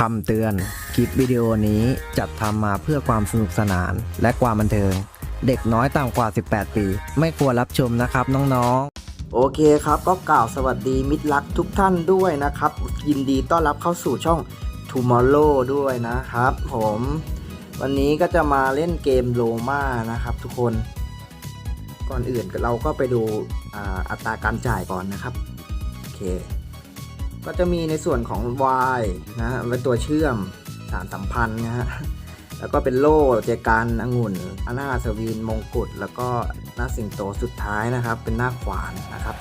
คำเตือน คลิปวิดีโอนี้จัดทำมาเพื่อความสนุกสนานและความบันเทิง เด็กน้อยต่ำกว่า 18 ปี ไม่ควรรับชมนะครับน้องๆ โอเคครับก็กล่าวสวัสดีมิตรรักทุกท่านด้วยนะครับ ยินดีต้อนรับเข้าสู่ช่อง Tomorrow ด้วยนะครับ ผม วันนี้ก็จะมาเล่นเกมโลมานะครับทุกคน ก่อนอื่นเราก็ไปดูอ,อัตราการจ่ายก่อนนะครับโอเคก็จะมีในส่วนของ Y นะฮะไว้ตัวเชื่อมสารสัมพันธ์นะฮะแล้วก็เป็นโล่เจกันองุ่นอนาสวีนมงกุฎแล้วก็หน้าสิงโตสุดท้ายนะครับ เป็นหน้าขวานนะครับ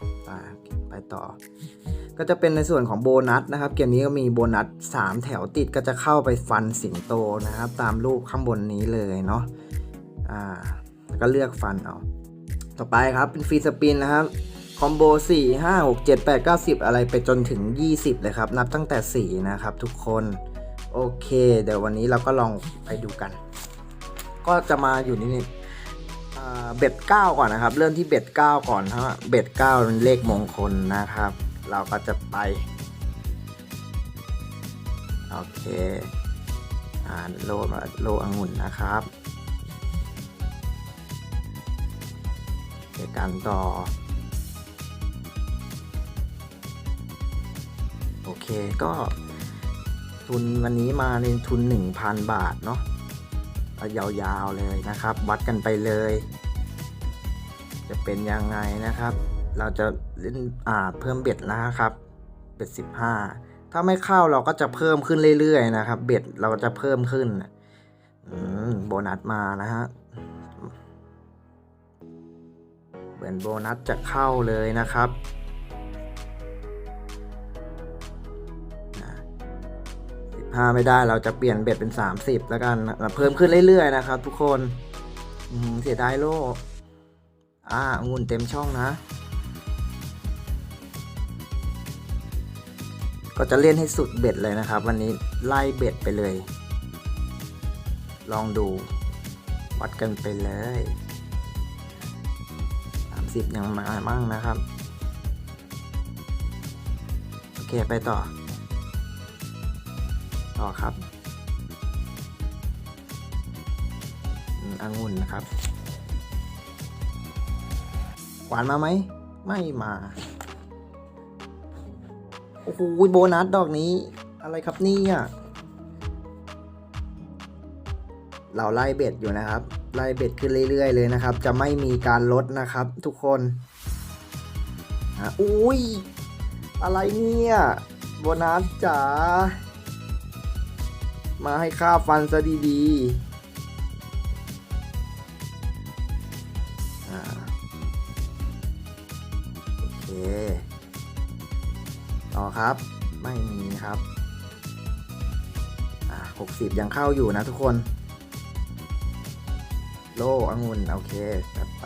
ไปต่อ ก็จะเป็นในส่วนของโบนัสนะครับ เกมนี้ก็มีโบนัส 3 แถวติดก็จะเข้าไปฟันสิงโตนะครับ ตามรูปข้างบนนี้เลยเนาะอ่าแล้วก็เลือกฟันเอา ต่อไปครับเป็นฟรีสปินนะครับคอมโบ4 5 6 7 8 9 10 อะไรไปจนถึง 20 เลยครับ นับตั้งแต่ 4 นะครับทุกคน โอเค เดี๋ยววันนี้เราก็ลองไปดูกัน ก็จะมาอยู่นี่อ่เบ็ด9ก่อนนะครับ เริ่มที่เบ็ด9ก่อนเพราะว่าเบ็ด9เป็นเลขมงคลนะครับ เราก็จะไป โอเคอ่าโลโลองุ่นนะครับ เดี๋ยวกันต่อ โอเคก็ทุนวันนี้มาในทุน 1,000 บาทเนาะเอายาวๆเลยนะครับ วัดกันไปเลย จะเป็นยังไงนะครับ เราจะเล่นอ่าเพิ่มเบ็ดนะครับ เบ็ด 15 ถ้าไม่เข้าเราก็จะเพิ่มขึ้นเรื่อยๆนะครับ เบ็ดเราจะเพิ่มขึ้นอืมโบนัสมานะฮะ เหมือนโบนัสจะเข้าเลยนะครับห้าไม่ได้เราจะเปลี่ยนเบ็ดเป็น 30 แล้วกันนะเพิ่มขึ้นเรื่อยๆนะครับ ทุกคนเสียดายโลกอ่าองุ่นเต็มช่องนะ ก็จะเล่นให้สุดเบ็ดเลยนะครับ วันนี้ไล่เบ็ดไปเลย ลองดู วัดกันไปเลย 30ยังมามั่งนะครับ โอเค ไปต่อ ต่อครับอืมองุ่นนะครับ หวานมาไหม ไม่มา โอ้โหโบนัสดอกนี้ อะไรครับนี่ยเราไล่เบ็ดอยู่นะครับ ไล่เบ็ดขึ้นเรื่อยๆเลยนะครับ จะไม่มีการลดนะครับทุกคนอุ้ย อะไรเนี่ย โบนัสจ๋า มาให้ค่าฟันซะดีๆโอเค ต่อครับ ไม่มีครับ อ่าหกสิบยังเข้าอยู่นะทุกคน โลองุ่นโอเคจัดไป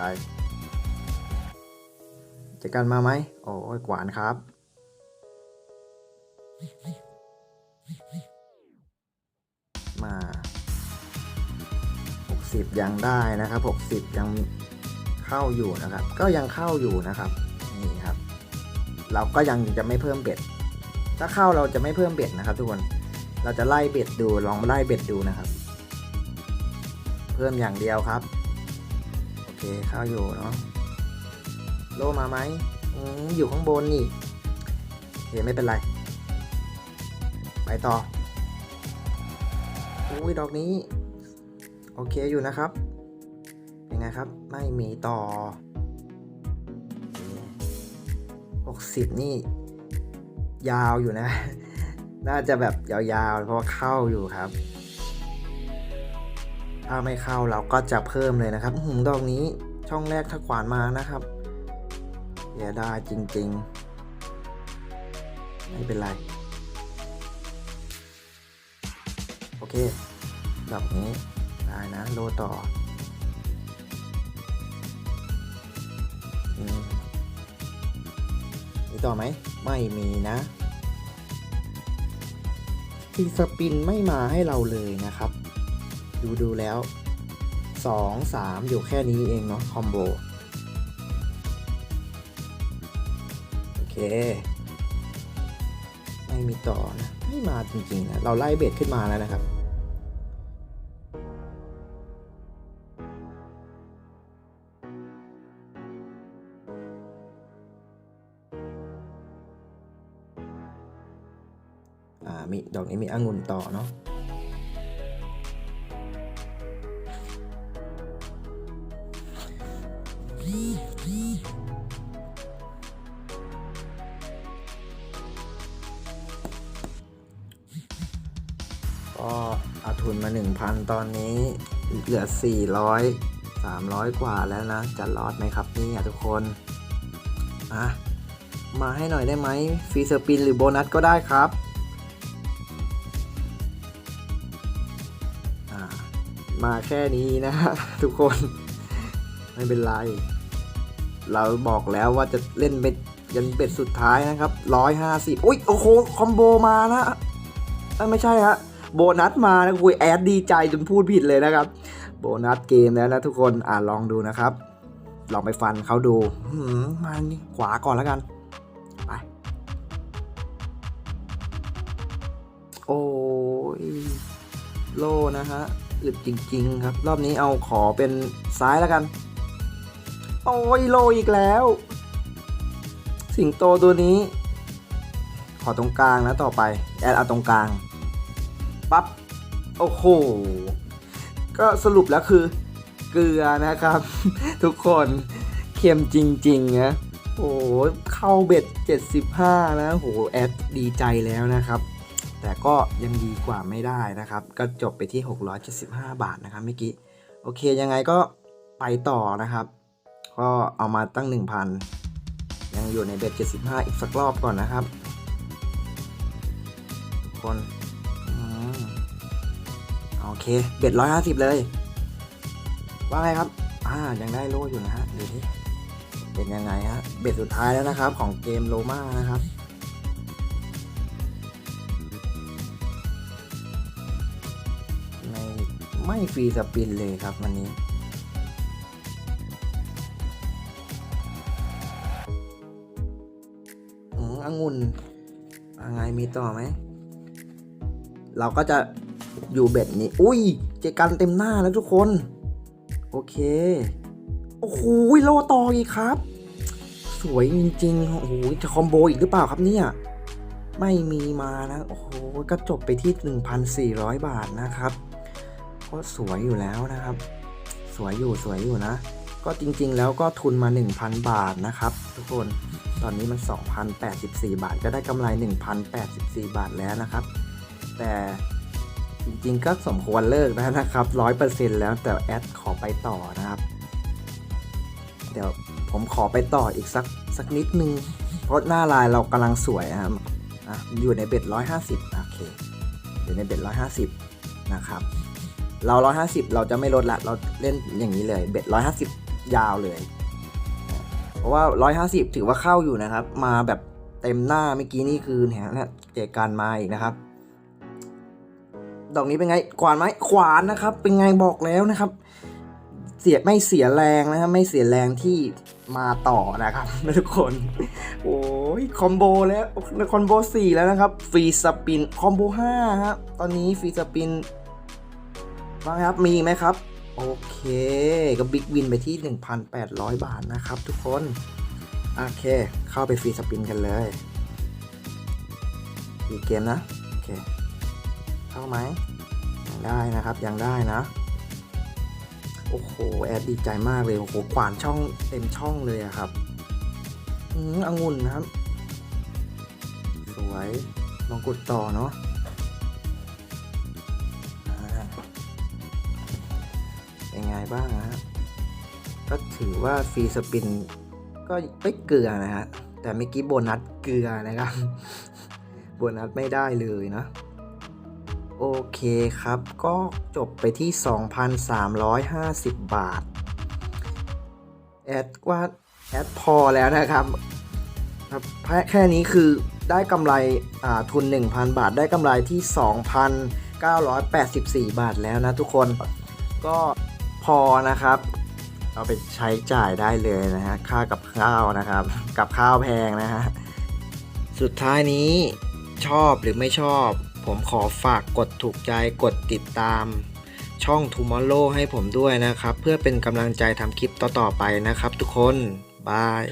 จะกันมาไหมโอ้ยกวานครับมา 60 ยังได้นะครับ 60 ยังเข้าอยู่นะครับ ก็ยังเข้าอยู่นะครับ นี่ครับ เราก็ยังจะไม่เพิ่มเบ็ด ถ้าเข้าเราจะไม่เพิ่มเบ็ดนะครับ ทุกคน เราจะไล่เบ็ดดู ลองไล่เบ็ดดูนะครับ พิ่มอย่างเดียวครับ โอเคเข้าอยู่เนาะโลมาไหมอมอยู่ข้างบนนี่โอเคไม่เป็นไร ไปต่ออุ้ยดอกนี้ โอเคอยู่นะครับเป็นไงครับ ไม่มีต่อหกสิบนี่ ยาวอยู่นะ น่าจะแบบยาวๆ เพราะเข้าอยู่ครับ ถ้าไม่เข้าเราก็จะเพิ่มเลยนะครับหือดอกนี้ช่องแรกถ้าขวานมานะครับเสียดายจริง ๆ ไม่เป็นไร โอเค ดอกนี้ได้นะโลต่อมีต่อไหม ไม่มีนะทีสปินไม่มาให้เราเลยนะครับ ดูดูแล้วสองสามอยู่แค่นี้เองเนาะคอมโบโอเค ไม่มีต่อนะ ไม่มาจริงๆนะ เราไล่เบสขึ้นมาแล้วนะครับอ่ามีดอกนี้มีองุ่นต่อเนาะ ก็เอาทุนมา 1,000 ตอนนี้เหลือ 400 300 กว่าแล้วนะ จะรอดไหมครับนี่อะทุกคนอะมาให้หน่อยได้ไหมฟรีสปินหรือโบนัสก็ได้ครับอ่ามาแค่นี้นะทุกคน ไม่เป็นไร เราบอกแล้วว่าจะเล่นเบ็ดยันเบ็ดสุดท้ายนะครับร้อยห้าสิบอุ้ยโอ้โหคอมโบมานะไม่ใช่ฮะโบนัสมานะคุยแอดดีใจจนพูดผิดเลยนะครับ โบนัสเกมแล้วนะทุกคนอ่าลองดูนะครับ ลองไปฟันเขาดูมานี่ขวาก่อนแล้วกันไปโอ้ยโล่นะฮะอึดจริง ๆ ครับ รอบนี้เอาขอเป็นซ้ายแล้วกัน โอ้ยโลอีกแล้ว สิงโตตัวนี้ ขอตรงกลางนะต่อไป แอดเอาตรงกลาง ปั๊บ โอ้โห ก็สรุปแล้วคือ เกลือนะครับ ทุกคนเค็มจริงๆนะโอ้เข้าเบ็ด 75 นะโหแอดดีใจแล้วนะครับ แต่ก็ยังดีกว่าไม่ได้นะครับ ก็จบไปที่ 675 บาทนะครับเมื่อกี้ โอเคยังไงก็ไปต่อนะครับ ก็เอามาตั้ง 1,000 ยังอยู่ในเบ็ด75 อีกสักรอบก่อนนะครับทุกคนอโอเค เบ็ด150 เลย ว่าไงครับ อ่า ยังได้โล่อยู่นะฮะดูที่เป็นยังไงฮะ เบ็ดสุดท้ายแล้วนะครับ ของเกมโลมานะครับไม่ไม่ฟรีสปินเลยครับวันนี้ องุ่นยังไงมีต่อไหม เราก็จะอยู่เบ็ดนี้ อุ้ย เจกันเต็มหน้าแล้วทุกคน โอเค โอ้โหโลต่ออีกครับ สวยจริงๆ โอ้โห จะคอมโบอีกหรือเปล่าครับเนี่ย ไม่มีมานะ โอ้โห ก็จบไปที่ 1,400 บาทนะครับก็สวยอยู่แล้วนะครับ สวยอยู่สวยอยู่นะ ก็จริงๆแล้วก็ทุนมา 1,000 บาทนะครับ ทุกคน ตอนนี้มัน 2,084 บาท ก็ได้กำไร 1,084 บาทแล้วนะครับ แต่จริงๆก็สมควรเลิกแล้วนะครับ 100%แล้วแต่แอดขอไปต่อนะครับ เดี๋ยวผมขอไปต่ออีกสักสักนิดนึง เพราะหน้าลายเรากำลังสวยนะครับอะอยู่ในเบ็ด 150 โอเค อยู่ในเบ็ด 150 นะครับเรา 150 เราจะไม่ลดละ เราเล่นอย่างนี้เลย เบ็ด 150 ยาวเลย เพราะว่า 150 ถือว่าเข้าอยู่นะครับ มาแบบเต็มหน้าเมื่อกี้นี่คือเนี่ยเจอการมาอีกนะครับ ดอกนี้เป็นไงขวานไหมขวานนะครับ เป็นไงบอกแล้วนะครับ เสียไม่เสียแรงนะครับ ไม่เสียแรงที่มาต่อนะครับทุกคน โอ้ยคอมโบแล้วคอมโบสี่แล้วนะครับฟรีสปินคอมโบห้าครับตอนนี้ฟรีสปินว่างครับมีไหมครับ โอเค ก็บิ๊กวินไปที่ 1,800 บาทนะครับทุกคน โอเค เข้าไปฟรีสปินกันเลยอีเกมนะ โอเค เข้าไหมยังได้นะครับ ยังได้นะ โอ้โห แอดดีใจมากเลย โอ้โห ขวานช่องเต็มช่องเลยอะครับ อืมองุ่นนะครับ สวยลองกดต่อเนาะ ไงบ้างฮะก็ถือว่าฟรีสปินก็ไม่เกลือนะฮะแต่เมื่อกี้โบนัสเกลือนะครับ โบนัสไม่ได้เลยนะโอเคครับ ก็จบไปที่ 2,350 บาท แอดว่า แอดพอแล้วนะครับครับแค่นี้คือได้กำไรทุน 1,000 บาทได้กำไรที่ 2,984 บาทแล้วนะทุกคนก็ พอนะครับ เอาไปใช้จ่ายได้เลยนะฮะค่ากับข้าวนะครับ กับข้าวแพงนะฮะสุดท้ายนี้ชอบหรือไม่ชอบ ผมขอฝากกดถูกใจกดติดตาม ช่อง Tomorrow ให้ผมด้วยนะครับ เพื่อเป็นกำลังใจทำคลิปต่อๆไปนะครับทุกคนบาย